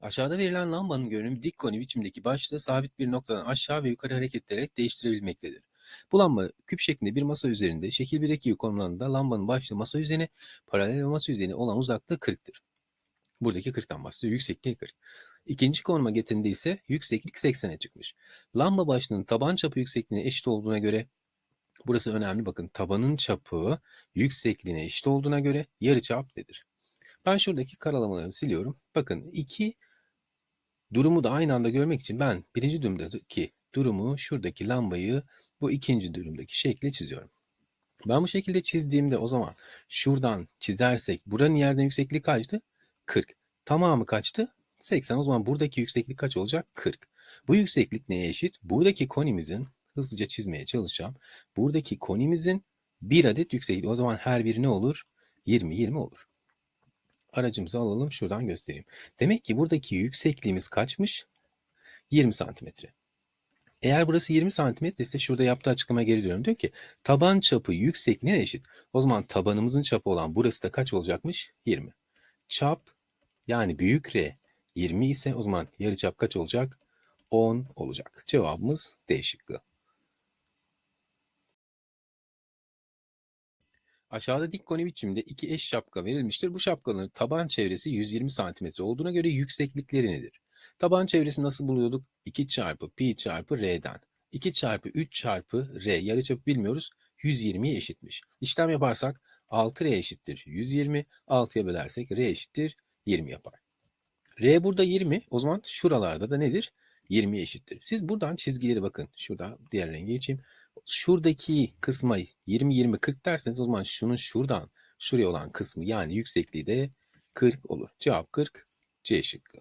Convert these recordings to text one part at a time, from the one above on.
Aşağıda verilen lambanın görünümü dik koni biçimdeki başlığı sabit bir noktadan aşağı ve yukarı hareket ederek değiştirebilmektedir. Bu lamba küp şeklinde bir masa üzerinde şekil 1'deki gibi konumlandığında lambanın başlığı masa üzerine paralel ve masa üzerine olan uzaklığı 40'tır. Buradaki 40'tan bahsediyor. Yüksekliği 40. İkinci konuma getirildiğinde ise yükseklik 80'e çıkmış. Lamba başlığının taban çapı yüksekliğine eşit olduğuna göre burası önemli bakın tabanın çapı yüksekliğine eşit olduğuna göre yarıçap nedir? Ben şuradaki karalamalarını siliyorum. Bakın iki durumu da aynı anda görmek için ben birinci durumdaki durumu şuradaki lambayı bu ikinci durumdaki şekle çiziyorum. Ben bu şekilde çizdiğimde o zaman şuradan çizersek buranın yerden yüksekliği kaçtı? 40. Tamamı kaçtı? 80. O zaman buradaki yükseklik kaç olacak? 40. Bu yükseklik neye eşit? Buradaki konimizin hızlıca çizmeye çalışacağım. Buradaki konimizin bir adet yüksekliği. O zaman her biri ne olur? 20 20 olur. Aracımızı alalım şuradan göstereyim. Demek ki buradaki yüksekliğimiz kaçmış? 20 santimetre. Eğer burası 20 santimetre ise şurada yaptığı açıklama geri dönüyorum. Diyor ki taban çapı yüksekliğine eşit. O zaman tabanımızın çapı olan burası da kaç olacakmış? 20. Çap yani büyük R 20 ise o zaman yarıçap kaç olacak? 10 olacak. Cevabımız D şıkkı. Aşağıda dik koni biçimde iki eş şapka verilmiştir. Bu şapkaların taban çevresi 120 cm olduğuna göre yükseklikleri nedir? Taban çevresi nasıl buluyorduk? 2 çarpı pi çarpı r'den. 2 çarpı 3 çarpı r yarıçapı bilmiyoruz. 120'ye eşitmiş. İşlem yaparsak 6r eşittir 120. 6'ya bölersek r eşittir 20 yapar. R burada 20. O zaman şuralarda da nedir? 20'ye eşittir. Siz buradan çizgileri bakın. Şurada diğer renge geçeyim. Şuradaki kısma 20 20 40 derseniz o zaman şunun şuradan şuraya olan kısmı yani yüksekliği de 40 olur. Cevap 40 C şıkkı.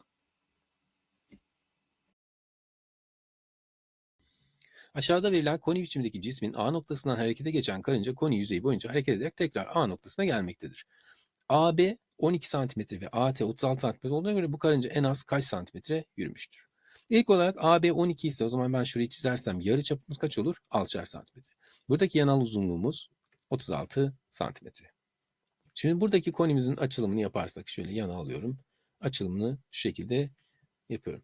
Aşağıda verilen koni biçimindeki cismin A noktasından harekete geçen karınca koni yüzeyi boyunca hareket ederek tekrar A noktasına gelmektedir. AB 12 cm ve AT 36 cm olduğuna göre bu karınca en az kaç santimetre yürümüştür? İlk olarak AB 12 ise o zaman ben şurayı çizersem yarı çapımız kaç olur? 6'şer santimetre. Buradaki yanal uzunluğumuz 36 santimetre. Şimdi buradaki konimizin açılımını yaparsak şöyle yana alıyorum. Açılımını şu şekilde yapıyorum.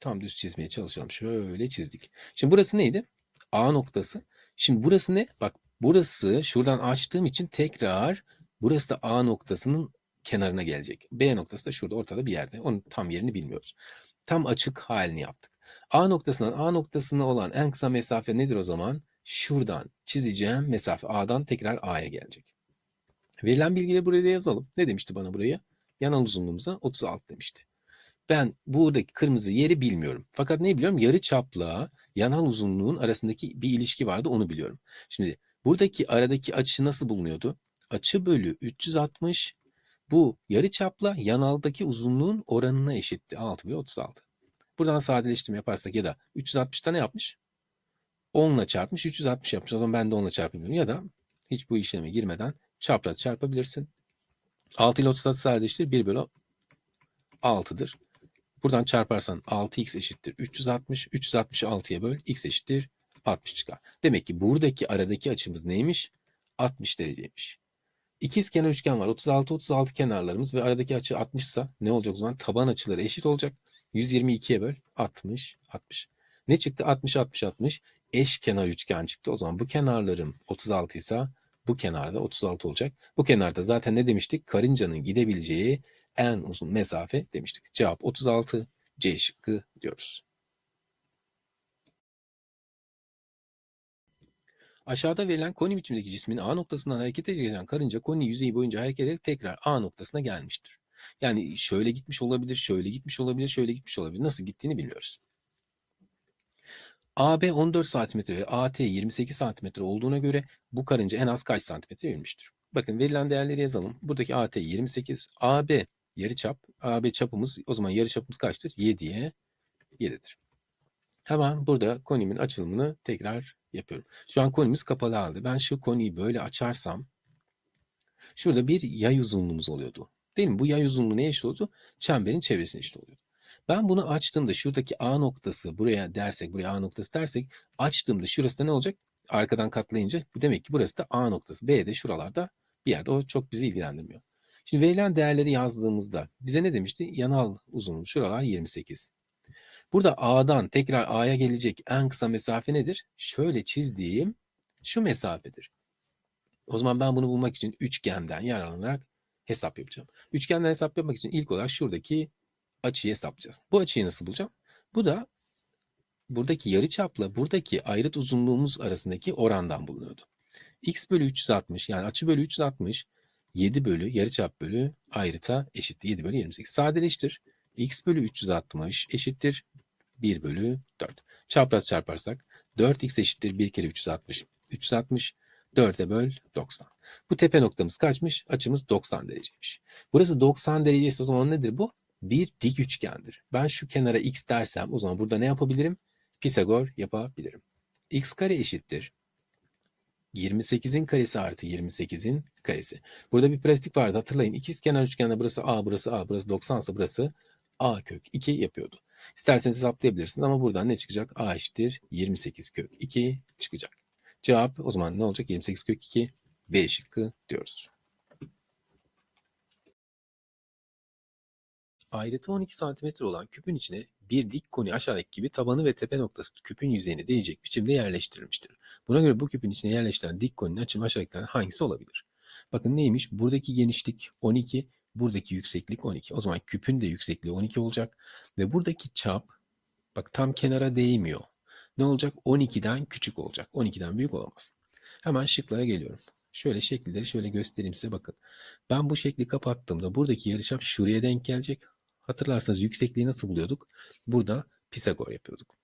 Tam düz çizmeye çalışalım. Şöyle çizdik. Şimdi burası neydi? A noktası. Şimdi burası ne? Bak burası şuradan açtığım için tekrar burası da A noktasının kenarına gelecek. B noktası da şurada ortada bir yerde. Onun tam yerini bilmiyoruz. Tam açık halini yaptık. A noktasından A noktasına olan en kısa mesafe nedir o zaman? Şuradan çizeceğim mesafe A'dan tekrar A'ya gelecek. Verilen bilgileri buraya yazalım. Ne demişti bana buraya? Yanal uzunluğumuza 36 demişti. Ben buradaki kırmızı yeri bilmiyorum. Fakat ne biliyorum? Yarı çapla yanal uzunluğun arasındaki bir ilişki vardı onu biliyorum. Şimdi buradaki aradaki açı nasıl bulunuyordu? Açı bölü 360 bu yarı çapla yanaldaki uzunluğun oranına eşitti. 6 bölü 36. Buradan sadeleştirme yaparsak ya da 360'ta ne yapmış? 10 ile çarpmış 360 yapmış. O zaman ben de 10 ile çarpayım ya da hiç bu işleme girmeden çapraz çarpabilirsin. 6 ile 36 sadeleştir 1 bölü 6'dır. Buradan çarparsan 6x eşittir 360. 360'ı 6'ya böl. x eşittir 60 çıkar. Demek ki buradaki aradaki açımız neymiş? 60 dereceymiş. İkiz kenar üçgen var. 36 36 kenarlarımız ve aradaki açı 60 ise ne olacak o zaman? Taban açıları eşit olacak. 122'ye böl 60 60. Ne çıktı? 60 60 60. Eş kenar üçgen çıktı. O zaman bu kenarlarım 36 ise bu kenarda 36 olacak. Bu kenarda zaten ne demiştik? Karıncanın gidebileceği en uzun mesafe demiştik. Cevap 36 C şıkkı diyoruz. Aşağıda verilen koni biçimindeki cismin A noktasından hareket edecek karınca koni yüzeyi boyunca hareket ederek tekrar A noktasına gelmiştir. Yani şöyle gitmiş olabilir, şöyle gitmiş olabilir, şöyle gitmiş olabilir. Nasıl gittiğini bilmiyoruz. AB 14 cm ve AT 28 cm olduğuna göre bu karınca en az kaç santimetre yürümüştür? Bakın verilen değerleri yazalım. Buradaki AT 28, AB yarıçap, AB çapımız o zaman yarıçapımız kaçtır? 7'ye 7'dir. Hemen burada konimin açılımını tekrar yapıyorum. Şu an konimiz kapalı halde. Ben şu koniyi böyle açarsam şurada bir yay uzunluğumuz oluyordu. Değil mi? Bu yay uzunluğu neye eşit oldu? Çemberin çevresine eşit oluyordu. Ben bunu açtığımda şuradaki A noktası buraya dersek, buraya A noktası dersek açtığımda şurası da ne olacak? Arkadan katlayınca bu demek ki burası da A noktası. B de şuralarda bir yerde o çok bizi ilgilendirmiyor. Şimdi verilen değerleri yazdığımızda bize ne demişti? Yanal uzunluğu şuralar 28. Burada A'dan tekrar A'ya gelecek en kısa mesafe nedir? Şöyle çizdiğim şu mesafedir. O zaman ben bunu bulmak için üçgenden yararlanarak hesap yapacağım. Üçgenden hesap yapmak için ilk olarak şuradaki açıyı hesaplayacağız. Bu açıyı nasıl bulacağım? Bu da buradaki yarıçapla buradaki ayrıt uzunluğumuz arasındaki orandan bulunuyordu. x bölü 360 yani açı bölü 360 7 bölü yarıçap bölü ayrıta eşittir. 7 bölü 28. Sadeleştir. x bölü 360 eşittir 1 bölü 4. Çapraz çarparsak 4x eşittir 1 kere 360. 360 4'e böl 90. Bu tepe noktamız kaçmış? Açımız 90 dereceymiş. Burası 90 derece ise o zaman nedir bu? Bir dik üçgendir. Ben şu kenara x dersem o zaman burada ne yapabilirim? Pisagor yapabilirim. x kare eşittir. 28'in karesi artı 28'in karesi. Burada bir pratik vardı hatırlayın. İkiz kenar üçgende burası a, burası a, burası 90 ise burası a kök 2 yapıyordu. İsterseniz hesaplayabilirsiniz ama buradan ne çıkacak? a eşittir 28 kök 2 çıkacak. Cevap o zaman ne olacak? 28 kök 2 B şıkkı diyoruz. Ayrıtı 12 cm olan küpün içine bir dik koni aşağıdaki gibi tabanı ve tepe noktası küpün yüzeyine değecek biçimde yerleştirilmiştir. Buna göre bu küpün içine yerleştirilen dik koninin açımı aşağıdakilerden hangisi olabilir? Bakın neymiş? Buradaki genişlik 12, buradaki yükseklik 12. O zaman küpün de yüksekliği 12 olacak ve buradaki çap bak tam kenara değmiyor. Ne olacak? 12'den küçük olacak. 12'den büyük olamaz. Hemen şıklara geliyorum. Şöyle şekilleri şöyle göstereyim size bakın. Ben bu şekli kapattığımda buradaki yarıçap şuraya denk gelecek. Hatırlarsanız yüksekliği nasıl buluyorduk? Burada Pisagor yapıyorduk.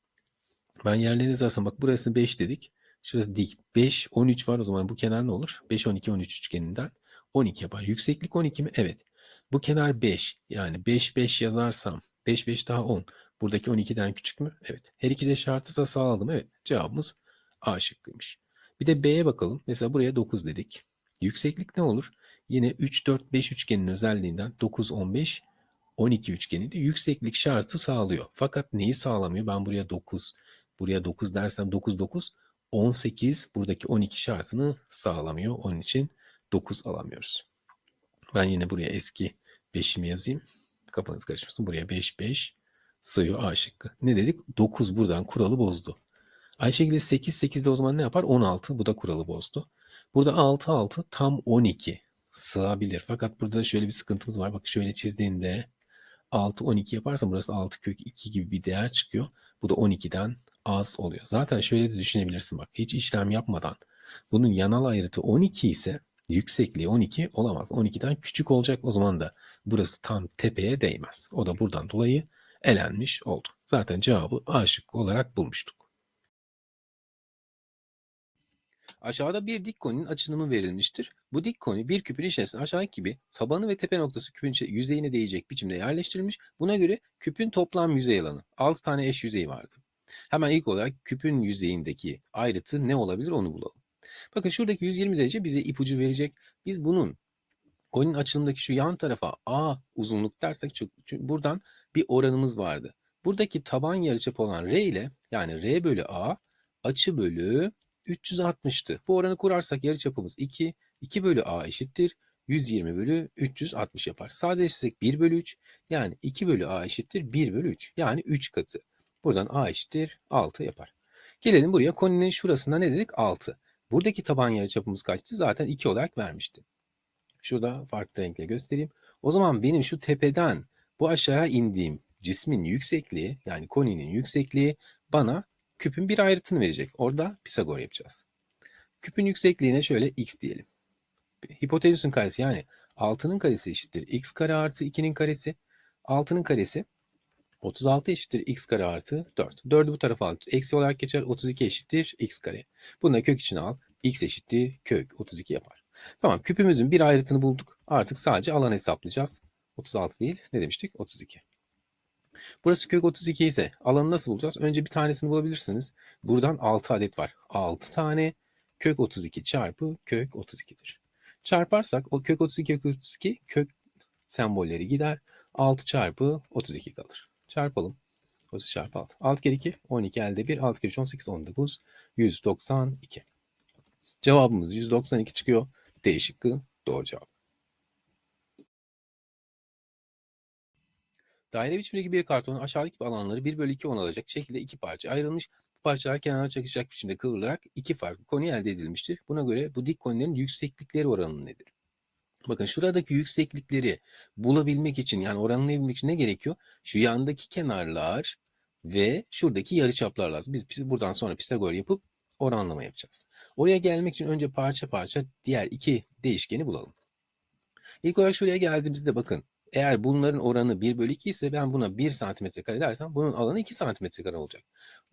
Ben yerlerini yazarsam bak burası 5 dedik. Şurası dik. 5, 13 var o zaman bu kenar ne olur? 5, 12, 13 üçgeninden 12 yapar. Yükseklik 12 mi? Evet. Bu kenar 5. Yani 5, 5 yazarsam 5, 5 daha 10. Buradaki 12'den küçük mü? Evet. Her iki de şartısa sağladım. Evet. Cevabımız A şıkkıymış. Bir de B'ye bakalım. Mesela buraya 9 dedik. Yükseklik ne olur? Yine 3, 4, 5 üçgenin özelliğinden 9, 15, 12 üçgeni de yükseklik şartı sağlıyor. Fakat neyi sağlamıyor? Ben buraya 9, buraya 9 dersem 9, 9, 18 buradaki 12 şartını sağlamıyor. Onun için 9 alamıyoruz. Ben yine buraya eski 5'imi yazayım. Kafanız karışmasın. Buraya 5, 5 sığıyor A şıkkı. Ne dedik? 9 buradan kuralı bozdu. Aynı şekilde 8, 8 de o zaman ne yapar? 16. Bu da kuralı bozdu. Burada 6, 6 tam 12 sığabilir. Fakat burada şöyle bir sıkıntımız var. Bak şöyle çizdiğinde 6, 12 yaparsa burası 6 kök 2 gibi bir değer çıkıyor. Bu da 12'den az oluyor. Zaten şöyle de düşünebilirsin bak. Hiç işlem yapmadan bunun yanal ayrıtı 12 ise yüksekliği 12 olamaz. 12'den küçük olacak o zaman da burası tam tepeye değmez. O da buradan dolayı elenmiş oldu. Zaten cevabı A şıkkı olarak bulmuştuk. Aşağıda bir dik koninin açılımı verilmiştir. Bu dik koni bir küpün içerisinde aşağıdaki gibi tabanı ve tepe noktası küpün yüzeyine değecek biçimde yerleştirilmiş. Buna göre küpün toplam yüzey alanı 6 tane eş yüzey vardı. Hemen ilk olarak küpün yüzeyindeki ayrıtı ne olabilir onu bulalım. Bakın şuradaki 120 derece bize ipucu verecek. Biz bunun koninin açılımdaki şu yan tarafa A uzunluk dersek çünkü buradan bir oranımız vardı. Buradaki taban yarıçapı olan R ile yani R bölü A açı bölü 360'tı. Bu oranı kurarsak yarıçapımız 2. 2 bölü A eşittir. 120 bölü 360 yapar. Sadeleştirsek 1 bölü 3 yani 2 bölü A eşittir 1 bölü 3 yani 3 katı. Buradan A eşittir 6 yapar. Gelelim buraya koninin şurasında ne dedik? 6. Buradaki taban yarıçapımız kaçtı? Zaten 2 olarak vermişti. Şurada farklı renkle göstereyim. O zaman benim şu tepeden bu aşağıya indiğim cismin yüksekliği yani koninin yüksekliği bana küpün bir ayrıtını verecek. Orada Pisagor yapacağız. Küpün yüksekliğine şöyle x diyelim. Hipotenüsün karesi yani 6'nın karesi eşittir x kare artı 2'nin karesi. 6'nın karesi 36 eşittir x kare artı 4. 4'ü bu tarafa al. Eksi olarak geçer. 32 eşittir x kare. Bunu da kök içine al. x eşittir kök 32 yapar. Tamam küpümüzün bir ayrıtını bulduk. Artık sadece alan hesaplayacağız. 36 değil. Ne demiştik? 32. Burası kök 32 ise alanı nasıl bulacağız? Önce bir tanesini bulabilirsiniz. Buradan 6 adet var. 6 tane kök 32 çarpı kök 32'dir. Çarparsak o kök 32 kök 32 kök sembolleri gider. 6 çarpı 32 kalır çarpalım. Burası çarpı 6. 6 kere 2 12 elde 1. 6 kere 3 18 19. 192. Cevabımız 192 çıkıyor. D şıkkı doğru cevap. Daire biçimdeki bir kartonun aşağıdaki alanları 1 bölü 2 10 alacak şekilde iki parça ayrılmış. Bu parçalar kenara çakışacak biçimde kıvrılarak iki farklı koni elde edilmiştir. Buna göre bu dik konilerin yükseklikleri oranı nedir? Bakın şuradaki yükseklikleri bulabilmek için yani oranlayabilmek için ne gerekiyor? Şu yandaki kenarlar ve şuradaki yarıçaplar lazım. Biz, buradan sonra Pisagor yapıp oranlama yapacağız. Oraya gelmek için önce parça parça diğer iki değişkeni bulalım. İlk olarak şuraya geldiğimizde bakın eğer bunların oranı 1 bölü 2 ise ben buna 1 santimetre kare dersem bunun alanı 2 santimetre kare olacak.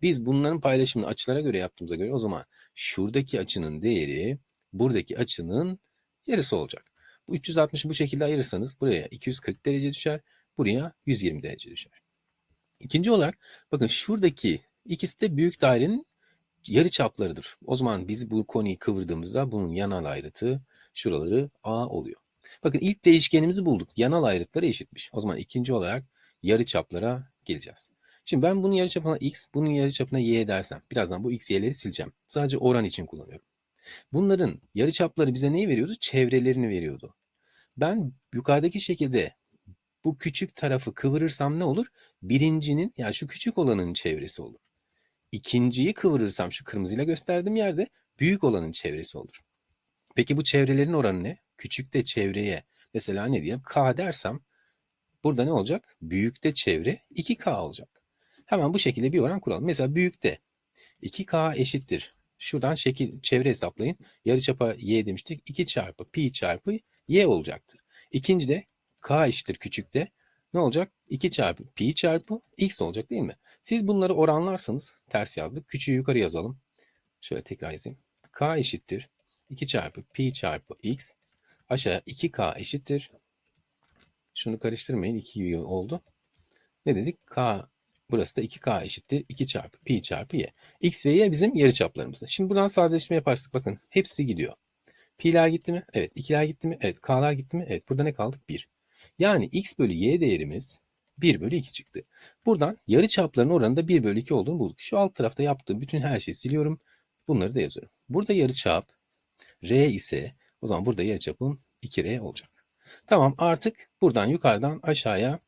Biz bunların paylaşımını açılara göre yaptığımıza göre o zaman şuradaki açının değeri buradaki açının yarısı olacak. Bu 360'ı bu şekilde ayırırsanız buraya 240 derece düşer, buraya 120 derece düşer. İkinci olarak bakın şuradaki ikisi de büyük dairenin yarı çaplarıdır. O zaman biz bu konuyu kıvırdığımızda bunun yanal ayrıtı şuraları A oluyor. Bakın ilk değişkenimizi bulduk. Yanal ayrıtları eşitmiş. O zaman ikinci olarak yarı çaplara geleceğiz. Şimdi ben bunun yarı çapına x, bunun yarı çapına y dersem birazdan bu x, y'leri sileceğim. Sadece oran için kullanıyorum. Bunların yarı çapları bize neyi veriyordu? Çevrelerini veriyordu. Ben yukarıdaki şekilde bu küçük tarafı kıvırırsam ne olur? Birincinin yani şu küçük olanın çevresi olur. İkinciyi kıvırırsam şu kırmızıyla gösterdiğim yerde büyük olanın çevresi olur. Peki bu çevrelerin oranı ne? Küçükte çevreye mesela ne diyeyim k dersem burada ne olacak? Büyükte çevre 2k olacak. Hemen bu şekilde bir oran kuralım. Mesela büyükte 2k eşittir. Şuradan şekil çevre hesaplayın. Yarıçapa y demiştik. 2 çarpı pi çarpı y olacaktır. İkincide k eşittir küçükte ne olacak? 2 çarpı pi çarpı x olacak değil mi? Siz bunları oranlarsanız ters yazdık. Küçüğü yukarı yazalım. Şöyle tekrar yazayım. k eşittir 2 çarpı pi çarpı x aşağı 2k eşittir. Şunu karıştırmayın. 2 oldu. Ne dedik? k burası da 2k eşittir. 2 çarpı pi çarpı y. x ve y bizim yarıçaplarımız. Şimdi buradan sadeleştirme yaparsak bakın hepsi gidiyor. Pi'ler gitti mi? Evet. 2'ler gitti mi? Evet. K'lar gitti mi? Evet. Burada ne kaldık? 1. Yani x bölü y değerimiz 1 bölü 2 çıktı. Buradan yarı çapların oranında 1 bölü 2 olduğunu bulduk. Şu alt tarafta yaptığım bütün her şeyi siliyorum. Bunları da yazıyorum. Burada yarı çap r ise o zaman burada yarı çapım 2r olacak. Tamam artık buradan yukarıdan aşağıya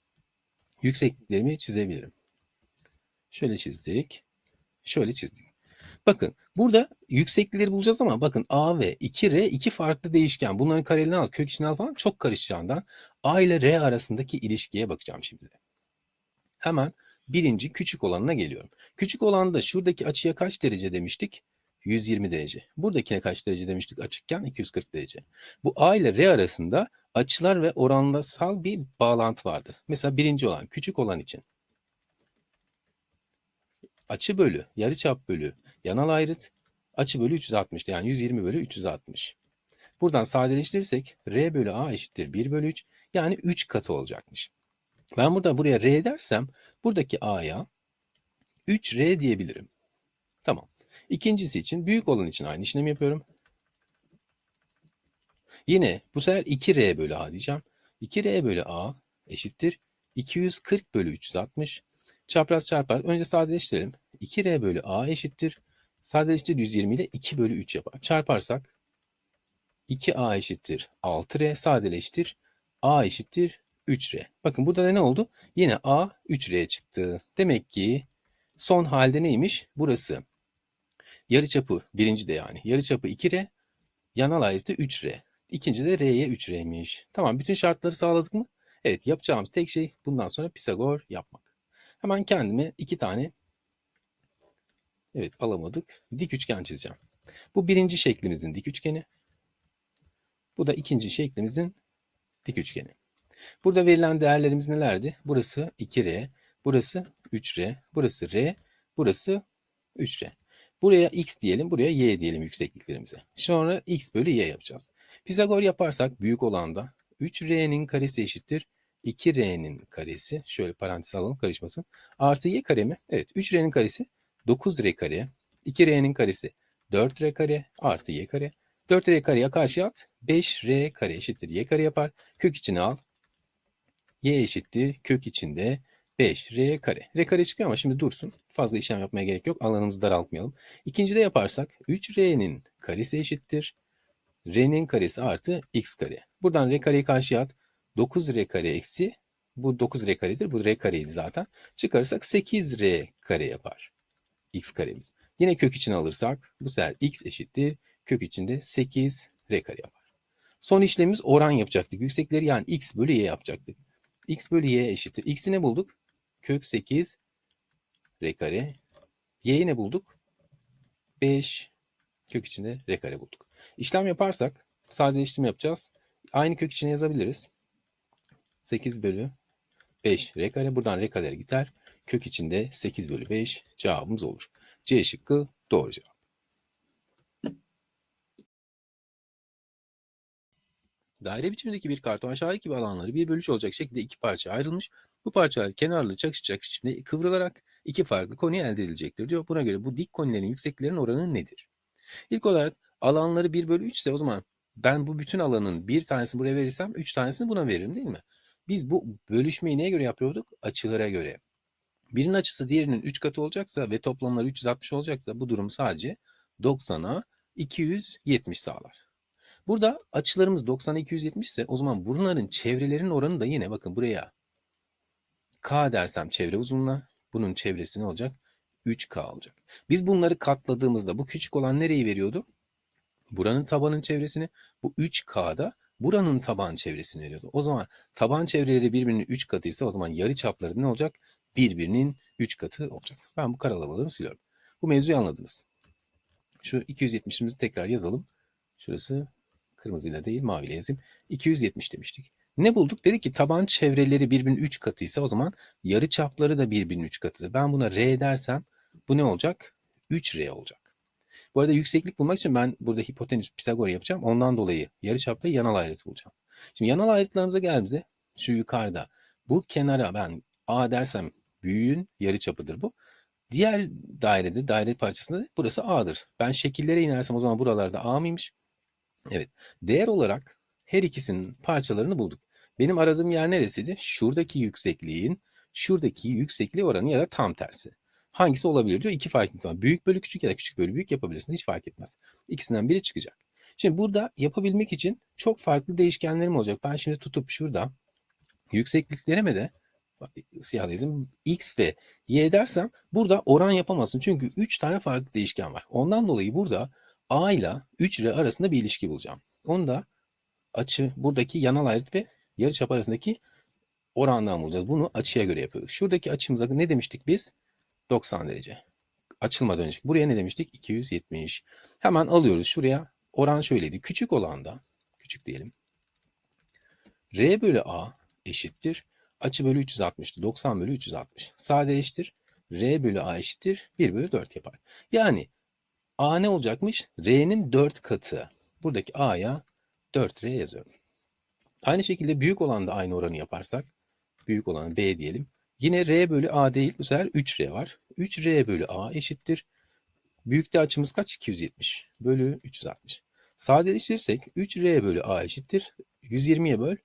yüksekliklerimi çizebilirim. Şöyle çizdik. Şöyle çizdik. Bakın burada yükseklikleri bulacağız ama bakın A ve 2R iki farklı değişken. Bunların karelerini al, kök içine al falan çok karışacağından A ile R arasındaki ilişkiye bakacağım şimdi. Hemen birinci küçük olanına geliyorum. Küçük olan da şuradaki açıya kaç derece demiştik? 120 derece. Buradakine kaç derece demiştik açıkken? 240 derece. Bu A ile R arasında açılar ve oranlasal bir bağlantı vardı. Mesela birinci olan, küçük olan için açı bölü, yarıçap bölü, yanal ayrıt, açı bölü 360 yani 120 bölü 360. Buradan sadeleştirirsek R bölü A eşittir 1 bölü 3 yani 3 katı olacakmış. Ben burada buraya R dersem buradaki A'ya 3R diyebilirim. Tamam. İkincisi için büyük olan için aynı işlemi yapıyorum. Yine bu sefer 2R bölü A diyeceğim. 2R bölü A eşittir 240 bölü 360. Çapraz çarpar. Önce sadeleştirelim. 2R bölü A eşittir. Sadeleştir 120 ile 2 bölü 3 yapar. Çarparsak 2A eşittir 6R. Sadeleştir. A eşittir 3R. Bakın burada da ne oldu? Yine A 3R çıktı. Demek ki son halde neymiş? Burası yarıçapı birinci de yani. Yarıçapı 2R. Yanal ayrıtı 3R. İkinci de R'ye 3R'miş. Tamam bütün şartları sağladık mı? Evet yapacağımız tek şey bundan sonra Pisagor yapmak. Hemen kendime iki tane evet alamadık. Dik üçgen çizeceğim. Bu birinci şeklimizin dik üçgeni. Bu da ikinci şeklimizin dik üçgeni. Burada verilen değerlerimiz nelerdi? Burası 2R, burası 3R, burası R, burası 3R. Buraya x diyelim, buraya y diyelim yüksekliklerimize. Sonra x bölü y yapacağız. Pisagor yaparsak büyük olanda 3r'nin karesi eşittir 2r'nin karesi. Şöyle parantez alalım karışmasın. Artı y kare mi? Evet 3r'nin karesi 9r kare. 2r'nin karesi 4r kare artı y kare. 4r kareye karşı at. 5r kare eşittir y kare yapar. Kök içine al. y eşittir kök içinde 5 r kare. r kare çıkıyor ama şimdi dursun. Fazla işlem yapmaya gerek yok. Alanımızı daraltmayalım. İkinci de yaparsak 3r'nin karesi eşittir. r'nin karesi artı x kare. Buradan r kareyi karşıya at. 9r kare eksi Bu 9 r karedir. Bu r kareydi zaten. Çıkarırsak 8 r kare yapar. x karemiz. Yine kök içine alırsak bu sefer x eşittir. Kök içinde 8 r kare yapar. Son işlemimiz oran yapacaktık. Yüksekleri yani x bölü y yapacaktık. x bölü y eşittir. x'i ne bulduk? Kök 8 r kare. y'yi ne bulduk? 5 kök içinde r kare bulduk. İşlem yaparsak sadeleştirme yapacağız. Aynı kök içine yazabiliriz. 8 bölü 5 r kare. Buradan r kare gider. Kök içinde 8 bölü 5 cevabımız olur. C şıkkı doğru cevap. Daire biçimindeki bir karton aşağıdaki gibi alanları 1 bölü 3 olacak şekilde iki parçaya ayrılmış. Bu parçalar kenarlı çakışacak biçimde kıvrılarak iki farklı koni elde edilecektir diyor. Buna göre bu dik konilerin yüksekliklerin oranı nedir? İlk olarak alanları 1 bölü 3 ise o zaman ben bu bütün alanın bir tanesini buraya verirsem 3 tanesini buna veririm değil mi? Biz bu bölüşmeyi neye göre yapıyorduk? Açılara göre. Birinin açısı diğerinin 3 katı olacaksa ve toplamları 360 olacaksa bu durum sadece 90'a 270 sağlar. Burada açılarımız 90'a 270 ise o zaman bunların çevrelerinin oranı da yine bakın buraya K dersem çevre uzunluğuna bunun çevresi ne olacak? 3K olacak. Biz bunları katladığımızda bu küçük olan nereyi veriyordu? Buranın tabanın çevresini. Bu 3K'da buranın taban çevresini veriyordu. O zaman taban çevreleri birbirinin 3 katı ise o zaman yarı çapları ne olacak? Birbirinin 3 katı olacak. Ben bu karalabalarımı siliyorum. Bu mevzuyu anladınız. Şu 270'imizi tekrar yazalım. Şurası kırmızıyla değil maviyle yazayım. 270 demiştik. Ne bulduk? Dedik ki taban çevreleri birbirinin 3 katıysa o zaman yarı çapları da birbirinin 3 katı. Ben buna R dersem bu ne olacak? 3R olacak. Bu arada yükseklik bulmak için ben burada hipotenüs Pisagor yapacağım. Ondan dolayı yarıçap ve yanal ayrıt bulacağım. Şimdi yanal ayrıtlarımıza geldiğimizde şu yukarıda bu kenara ben A dersem büyüğün yarıçapıdır bu. Diğer dairede, daire parçasında da burası A'dır. Ben şekillere inersem o zaman buralarda A mıymış? Evet. Değer olarak her ikisinin parçalarını bulduk. Benim aradığım yer neresiydi? Şuradaki yüksekliğin şuradaki yüksekliği oranı ya da tam tersi. Hangisi olabilir diyor. İki farklı ihtimal. Büyük bölü küçük ya da küçük bölü büyük yapabilirsin. Hiç fark etmez. İkisinden biri çıkacak. Şimdi burada yapabilmek için çok farklı değişkenlerim olacak. Ben şimdi tutup şurada yüksekliklerime de siyah yazayım x ve y dersem burada oran yapamazsın. Çünkü 3 tane farklı değişken var. Ondan dolayı burada a ile 3r arasında bir ilişki bulacağım. Onu da açı buradaki yanal ayrıt ve yarıçap arasındaki orandan bulacağız. Bunu açıya göre yapıyoruz. Şuradaki açımıza ne demiştik biz? 90 derece. Açılmadan önce. Buraya ne demiştik? 270. Hemen alıyoruz şuraya. Oran şöyleydi. Küçük olanda, küçük diyelim. R bölü A eşittir. Açı bölü 360'tı. 90 bölü 360. Sadeleştir. R bölü A eşittir. 1 bölü 4 yapar. Yani A ne olacakmış? R'nin 4 katı. Buradaki A'ya 4R yazıyorum. Aynı şekilde büyük olan da aynı oranı yaparsak büyük olan B diyelim. Yine R bölü A değil bu sefer 3R var. 3R bölü A eşittir. Büyükte açımız kaç? 270 bölü 360. Sadeleştirirsek 3R bölü A eşittir. 120'ye böl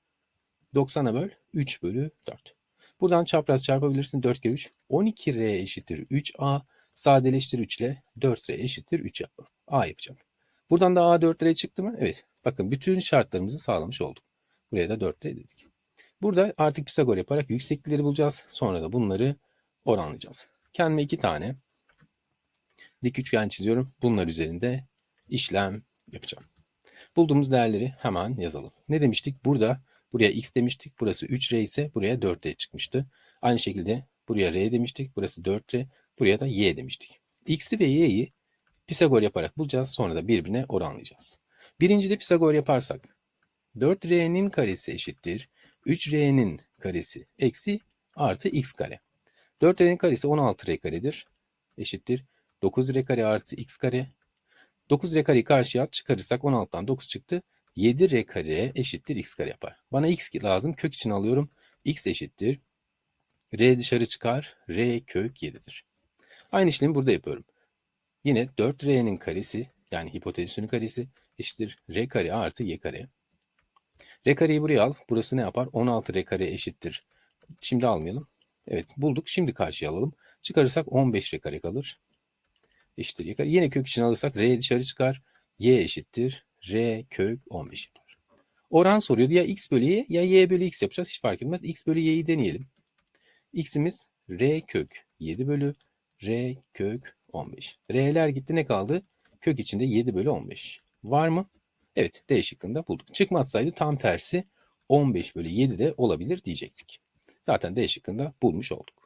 90'a böl 3 bölü 4. Buradan çapraz çarpabilirsin 4 kere 3. 12R eşittir 3A. Sadeleştir 3 ile 4R eşittir 3 yap. A yapacak. Buradan da A 4R çıktı mı? Evet. Bakın bütün şartlarımızı sağlamış olduk. Buraya da 4R dedik. Burada artık Pisagor yaparak yükseklikleri bulacağız. Sonra da bunları oranlayacağız. Kendime iki tane dik üçgen çiziyorum. Bunlar üzerinde işlem yapacağım. Bulduğumuz değerleri hemen yazalım. Ne demiştik? Burada buraya x demiştik. Burası 3r ise buraya 4r çıkmıştı. Aynı şekilde buraya r demiştik. Burası 4r. Buraya da y demiştik. x'i ve y'yi Pisagor yaparak bulacağız. Sonra da birbirine oranlayacağız. Birincide Pisagor yaparsak 4r'nin karesi eşittir 3r'nin karesi eksi artı x kare. 4r'nin karesi 16r karedir. Eşittir. 9r kare artı x kare. 9r kareyi karşıya at çıkarırsak 16'dan 9 çıktı. 7r kare eşittir x kare yapar. Bana x lazım. Kök için alıyorum. x eşittir. r dışarı çıkar. r kök 7'dir. Aynı işlemi burada yapıyorum. Yine 4r'nin karesi yani hipotezisinin karesi eşittir r kare artı y kare. R buraya al. Burası ne yapar? 16 R eşittir. Şimdi almayalım. Evet bulduk. Şimdi karşıya alalım. Çıkarırsak 15 R kalır. Eşittir. Yine kök için alırsak R dışarı çıkar. Y eşittir. R kök 15 yapar. Oran soruyordu. Ya x bölü y ya y bölü x yapacağız. Hiç fark etmez. x bölü y'yi deneyelim. x'imiz R kök 7 bölü R kök 15. R'ler gitti ne kaldı? Kök içinde 7 bölü 15. Var mı? Evet D şıkkında bulduk. Çıkmazsaydı tam tersi 15 bölü 7 de olabilir diyecektik. Zaten D şıkkında bulmuş olduk.